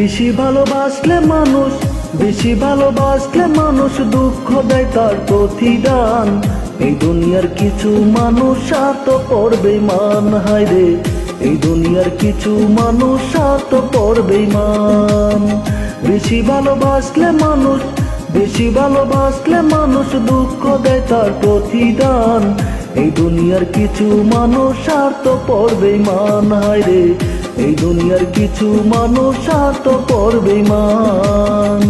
বেশি ভালোবাসলে মানুষ, বেশি ভালোবাসলে মানুষ দুঃখ দেয় তার প্রতিদান। এই দুনিয়ার কিছু মানুষ স্বার্থ পড়বে মান হায় রে। এই দুনিয়ার কিছু মানুষ স্বার্থ পড়বে মান বেশি ভালোবাসলে মানুষ, বেশি ভালোবাসলে মানুষ দুঃখ দেয় তার প্রতিদান। এই দুনিয়ার কিছু মানুষ স্বার্থ পড়বে মান হায় রে। এই দুনিয়ার কিছু মানুষ আত করবে মান।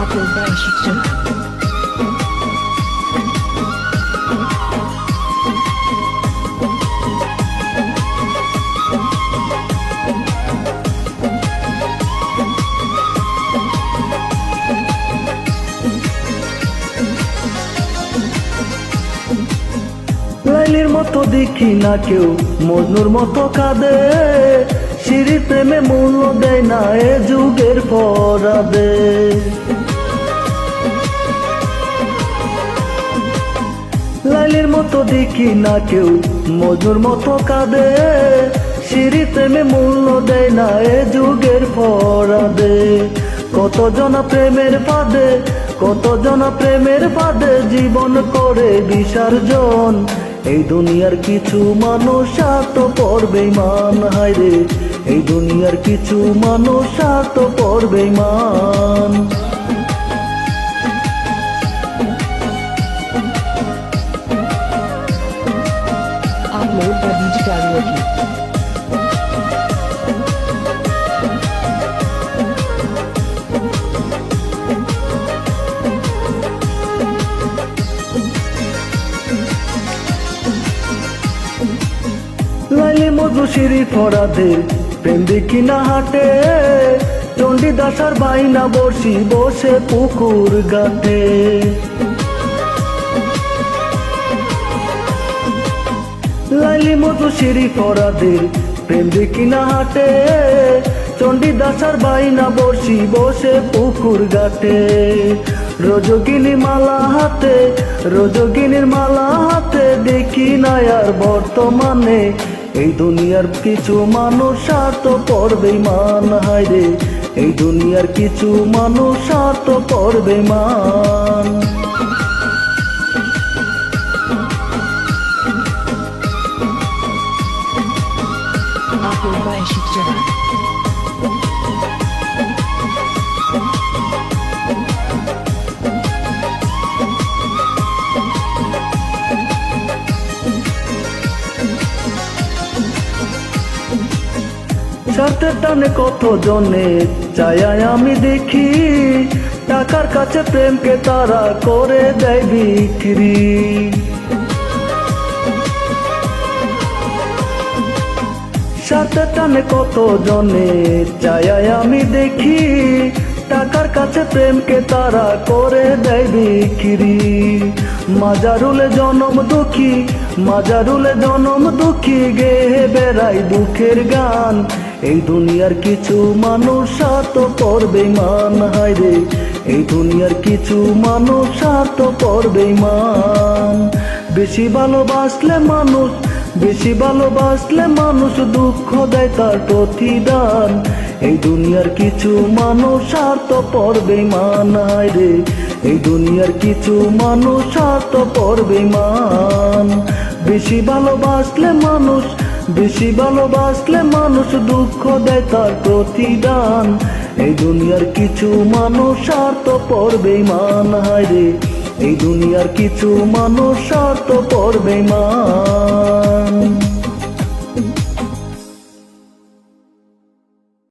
Apple লাইলির মতো দেখি না কেউ। মজনুর মতো কাঁদে। সিঁড়ির প্রেমে মূল্য দেয় না এ যুগের পরাদে লাইলির মতো দেখি না কেউ। মজুর মতো কাঁদে। সিঁড়ি প্রেমে মূল্য দেয় না এ যুগের পরাদে কত জন প্রেমের পাদে কত জন প্রেমের পাদে জীবন করে বিসর্জন? এই দুনিয়ার কিছু মানুষ আত পড়বে মান হায় রে। এই দুনিয়ার কিছু মানুষ আত পড়বে মান সিঁড়ি ফরাদের প্রেম দেখি না হাটে চণ্ডীদাসার বাইনা বসি বসে পুকুর গাতে লাইলি মধু সিঁড়ি ফরাদের প্রেম দেখি না হাটে চণ্ডীদাসার বাইনা বসি বসে পুকুর গাতে রজগিনী মালা হাতে, রজগিনীর মালা হাতে দেখি না আর বর্তমানে এই দুনিয়ার কিছু মানুষ আত পড়বে মান, হায় এই দুনিয়ার কিছু মানুষ আত পড়বে মান Upload by. স্বার্থের টানে কত জনে চায়ায় আমি দেখি, টাকার কাছে প্রেমকে তারা করে দেয় বিক্রি। সাথে টানে কত জনে চায়ায় আমি দেখি, টাকার কাছে প্রেমকে তারা করে দেয় বিক্রি। মাজারুলে জনম দুঃখী, মাজারুলে জনম দুঃখী গে বেড়াই দুঃখের গান। এই দুনিয়ার কিছু মানুষ স্বার্থ পড়বে মান হায় রে। এই দুনিয়ার কিছু মানুষ স্বার্থ পড়বে মান বেশি ভালোবাসলে মানুষ, বেশি ভালোবাসলে মানুষ দুঃখ দেয় তার প্রতিদান। এই দুনিয়ার কিছু মানুষ স্বার্থ পড়বে মান হায় রে। এই দুনিয়ার কিছু মানুষ স্বার্থ পড়বে মান বেশি ভালোবাসলে মানুষ বেশি ভালোবাসলে মানুষ দুঃখ দেয় তার প্রতিদান। এই দুনিয়ার কিছু মানুষ আর তো পড়বে মান, হায় রে। এই দুনিয়ার কিছু মানুষ আর তো পড়বে মান।